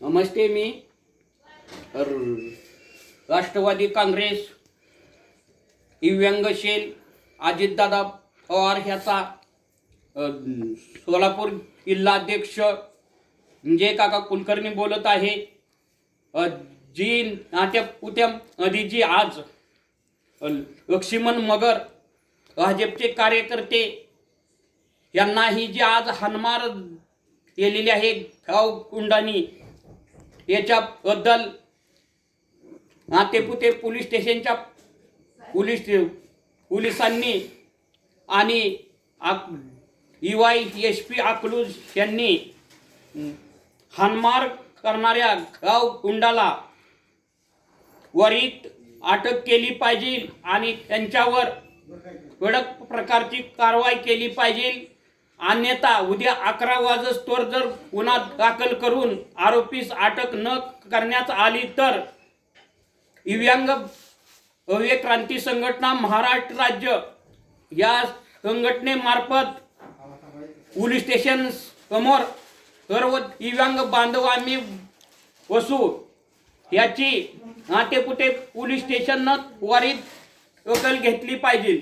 नमस्ते मी. राष्ट्रवादी काँग्रेस दिव्यांगशील अजितदादा पवार ह्याचा सोलापूर जिल्हाध्यक्ष जे काका कुलकर्णी बोलत आहे. जी नाट्य पुत्यम अधी जी आज लक्ष्मण मगर भाजपचे कार्यकर्ते यांना ही जी आज हनमार केलेली आहे गाव कुंडानी याच्याबद्दल नातेपुते पोलीस स्टेशनच्या पोलीस पोलिसांनी आणि E Y S P Akluj यांनी हानमार करणाऱ्या गाव गुंडाला वरीत अटक केली पाहिजे आणि त्यांच्यावर कडक प्रकारची कारवाई केली पाहिजे. अन्यथा उद्या अकरा वाजस्तोवर जर गुन्हा दाखल करून आरोपीस अटक न करण्यात आली तर दिव्यांग भव्य क्रांती संघटना महाराष्ट्र राज्य या संघटनेमार्फत पोलीस स्टेशन समोर सर्व दिव्यांग बांधव आम्ही बसू. याची नातेपुते पोलीस स्टेशननं त्वरित दखल घेतली पाहिजे.